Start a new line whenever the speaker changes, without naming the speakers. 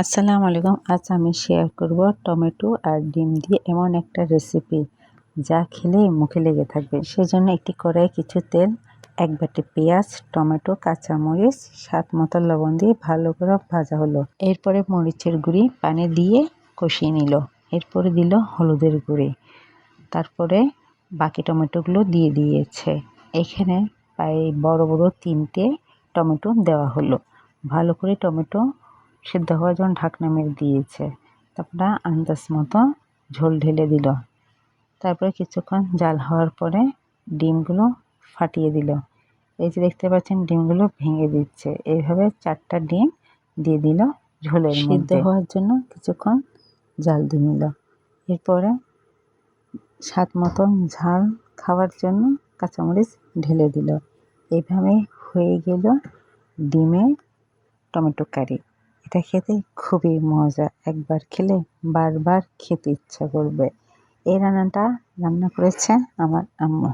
আসসালামু আলাইকুম। আজ আমি শেয়ার করব টমেটো আর ডিম দিয়ে এমন একটা রেসিপি যা খেলে মুখে লেগে থাকবে। সেজন্য একটি কড়াই কিছু তেল, এক বাটি পেঁয়াজ, টমেটো, কাঁচামরিচ, স্বাদ মতো লবণ দিয়ে ভালো করে ভাজা হলো। এরপরে মরিচের গুঁড়ি পানি দিয়ে কষিয়ে নিল। এরপরে দিল হলুদের গুঁড়ি। তারপরে বাকি টমেটোগুলো দিয়ে দিয়েছে। এখানে প্রায় বড় বড় তিনটে টমেটো দেওয়া হলো। ভালো করে টমেটো সেদ্ধ হওয়ার জন্য ঢাকনা মেরে দিয়েছে। তারপরে আন্দাজ মতো ঝোল ঢেলে দিল। তারপরে কিছুক্ষণ জাল হওয়ার পরে ডিমগুলো ফাটিয়ে দিল। এই যে দেখতে পাচ্ছেন, ডিমগুলো ভেঙে দিচ্ছে। এইভাবে চারটা ডিম দিয়ে দিল ঝোলের সিদ্ধ হওয়ার জন্য কিছুক্ষণ জাল দিয়ে নিল। এরপরে স্বাদ মতন ঝাল খাওয়ার জন্য কাঁচামরিচ ঢেলে দিল। এইভাবে হয়ে গেল ডিমের টমেটো কারি। এটা খেতে খুবই মজা। একবার খেলে বারবার খেতে ইচ্ছা করবে। এই রান্নাটা রান্না করেছে আমার আম্মু।